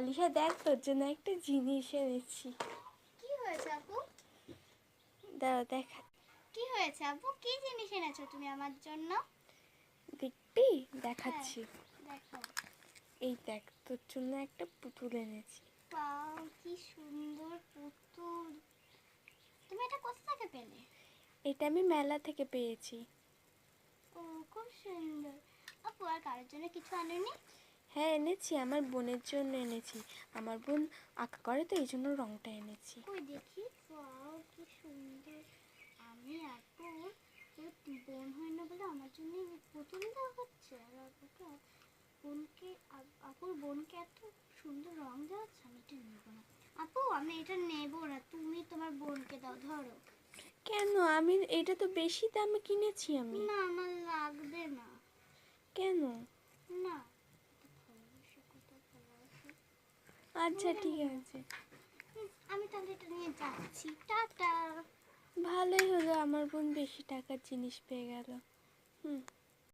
আলিশা দেখ তোর জন্য একটা জিনিস এনেছি। কি হয়েছে আপু? দাঁড়া দেখা। কি হয়েছে আপু? কি জিনিস এনেছো তুমি আমার জন্য? দেখবি দেখাচ্ছি। দেখো এই দেখ তোর জন্য একটা পুতুল এনেছি। পাও কি সুন্দর পুতুল। তুমি এটা কোথা থেকে পেলে? এটা আমি মেলা থেকে পেয়েছি। ও খুব সুন্দর। আপু আর কারোর জন্য কিছু আনেনি? হ্যাঁ এনেছি আমার বোনের জন্য এনেছি। আমার বোন আঁকা করে তো এই জন্য রংটা এনেছি। দেখি কি সুন্দর। আমি আপু এ বোন হয় না বলে আমার জন্য দেওয়া হচ্ছে আর আপুকে বোনকে আপ- আপুর বোনকে এত সুন্দর রং দেওয়া হচ্ছে আমি এটা নেব না। আপু আমি এটা নেব না তুমি তোমার বোনকে দাও ধরো। কেন? আমি এটা তো বেশি দামে কিনেছি আমি। না আমার লাগবে না কেন না ভালোবাসা কত ভালোবাসা আচ্ছা ঠিক আছে। হুম, আমি তাহলে এটা নিয়ে যাচ্ছি। টাটা। ভালোই হলো আমার বোন বেশি টাকার জিনিস পেয়ে গেল। হুম।